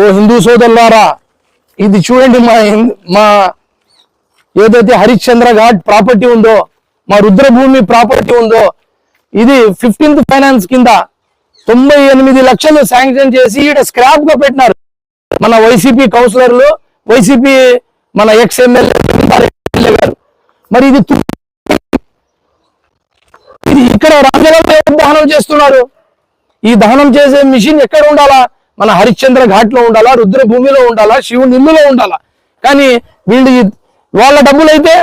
ఓ హిందూ సోదరులారా ఇది చూడండి మా హిం- మా ఏదైతే హరిశ్చంద్ర ఘాట్ ప్రాపర్టీ ఉందో మా రుద్రభూమి ప్రాపర్టీ ఉందో ఇది ఫిఫ్టీన్త్ ఫైనాన్స్ కింద తొంభై ఎనిమిది లక్షలు శాంక్షన్ చేసి ఇక్కడ స్క్రాప్గా పెట్టినారు. మన వైసీపీ కౌన్సిలర్లు వైసీపీ మన ఎక్స్ ఎమ్మెల్యే గారు. మరి ఇది ఇది ఇక్కడ రాజ్యాంగంలో దహనం చేస్తున్నారు? ఈ దహనం చేసే మిషన్ ఎక్కడ ఉండాలా? మన హరిశ్చంద్ర ఘాట్లో ఉండాలా రుద్రభూమిలో ఉండాలా శివుని ఇల్లులో ఉండాలా? కానీ వీళ్ళు వాళ్ళ డబ్బులు అయితే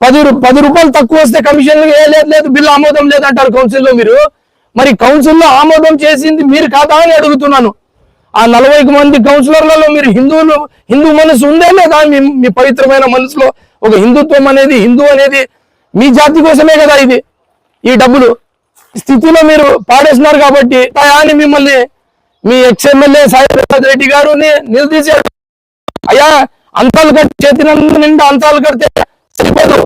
పది పది రూపాయలు తక్కువ వస్తే కమిషన్లు లేదు లేదు బిల్లు ఆమోదం లేదంటారు కౌన్సిల్లో మీరు. మరి కౌన్సిల్లో ఆమోదం చేసింది మీరు కాదా అని అడుగుతున్నాను. ఆ నలభై మంది కౌన్సిలర్లలో మీరు హిందువులు హిందూ మనసు ఉందే లేదా? మీ మీ పవిత్రమైన మనసులో ఒక హిందుత్వం అనేది హిందూ అనేది మీ జాతి కోసమే కదా ఇది. ఈ డబ్బులు. స్థితిలో మీరు పాడేస్తున్నారు కాబట్టి అని మిమ్మల్ని మీ ఎక్స్ఎమ్మెల్యే సాయి ప్రసాద్ రెడ్డి గారు నిలదీశాడు అయ్యా అంతాలు కట్టి చేతి నిండా అంతాలు కడితే సరిపోదు.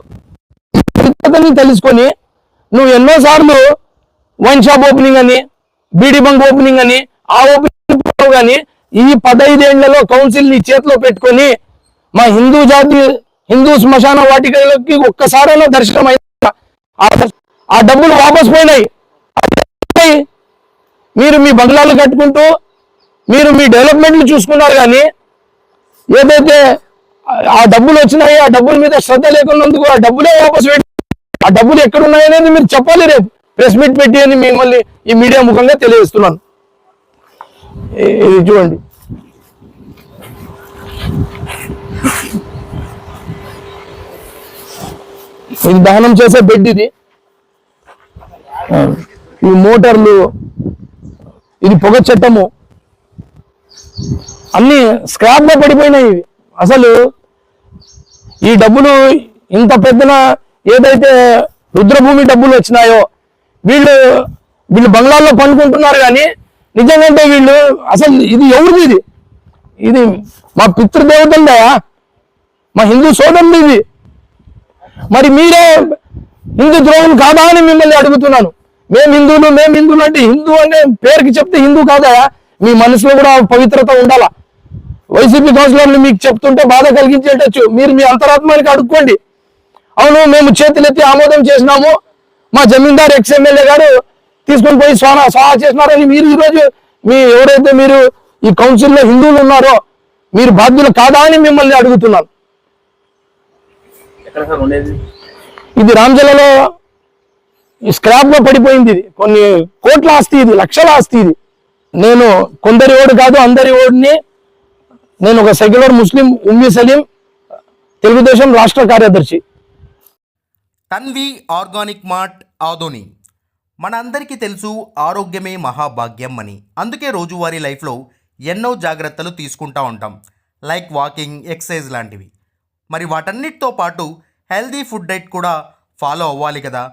తెలుసుకొని నువ్వు ఎన్నో సార్లు వైన్ షాప్ ఓపెనింగ్ అని బీడీ బంక్ ఓపెనింగ్ అని ఆ ఓపెనింగ్ కానీ ఈ పదైదేళ్ళలో కౌన్సిల్ని చేతిలో పెట్టుకొని మా హిందూ జాతి హిందూ శ్మశాన వాటికలకి ఒక్కసారైనా దర్శనం అయినా ఆ డబ్బులు వాపస్ పోయినాయి. మీరు మీ బంగ్లాలు కట్టుకుంటూ మీరు మీ డెవలప్మెంట్లు చూసుకున్నారు కానీ ఏదైతే ఆ- డబ్బులు వచ్చినాయి ఆ డబ్బుల మీద శ్రద్ధ లేకున్నందుకు ఆ డబ్బులే వాపస్ పెట్టి ఆ డబ్బులు ఎక్కడ ఉన్నాయనేది మీరు చెప్పాలి రేపు. ప్రెస్ మీట్ పెట్టి అని మిమ్మల్ని ఈ మీడియా ముఖంగా తెలియజేస్తున్నాను. ఇది చూడండి. ఇది దహనం చేసే బెడ్ ఇది. ఈ మోటార్లు ఇది పొగ చట్టము. అన్ని స్క్రాప్ పడిపోయినాయి అసలు ఈ డబ్బులు ఇంత పెద్దన ఏదైతే రుద్రభూమి డబ్బులు వచ్చినాయో వీళ్ళు వీళ్ళు బంగ్లాల్లో పండుకుంటున్నారు కానీ నిజంగా వీళ్ళు అసలు ఇది ఎవరిది ఇది? ఇది మా పితృదేవతలదయా మా హిందూ సోదరులు ఇది మరి మీరే హిందూ ద్రోహం కాదా అని మిమ్మల్ని అడుగుతున్నాను. మేము హిందువులు మేము హిందువులు అంటే హిందూ అనే పేరుకి చెప్తే హిందూ కాదా? మీ మనసులో కూడా పవిత్రత ఉండాలా? వైసీపీ కౌన్సిలర్లు మీకు చెప్తుంటే బాధ కలిగించేటచ్చు మీరు మీ అంతరాత్మానికి అడుక్కోండి. అవును మేము చేతులెత్తి ఆమోదం చేసినాము. మా జమీందార్ ఎక్స్ ఎమ్మెల్యే గారు తీసుకొని పోయి స్వాన సహా చేసినారని మీరు ఈరోజు మీ ఎవరైతే మీరు ఈ కౌన్సిల్లో హిందువులు ఉన్నారో మీరు బాధ్యులు కాదా అని మిమ్మల్ని అడుగుతున్నాను. ఇది రాంజలలో స్క్రాప్లో పడిపోయింది ఇది. కొన్ని కోట్ల ఆస్తి ఇది లక్షల ఆస్తి ఇది. నేను కొందరి ఓడు కాదు అందరి ఓడిని నేను ఒక సెక్యులర్ ముస్లిం ఉమ్మి సలీం తెలుగుదేశం రాష్ట్ర కార్యదర్శి. Tanvi organic mart Adoni. మన అందరికీ తెలుసు ఆరోగ్యమే మహాభాగ్యం అని. అందుకే రోజువారీ లైఫ్లో ఎన్నో జాగ్రత్తలు తీసుకుంటా ఉంటాం. లైక్ వాకింగ్ ఎక్సర్సైజ్ లాంటివి. మరి వాటన్నిటితో పాటు హెల్దీ ఫుడ్ డైట్ కూడా ఫాలో అవ్వాలి కదా.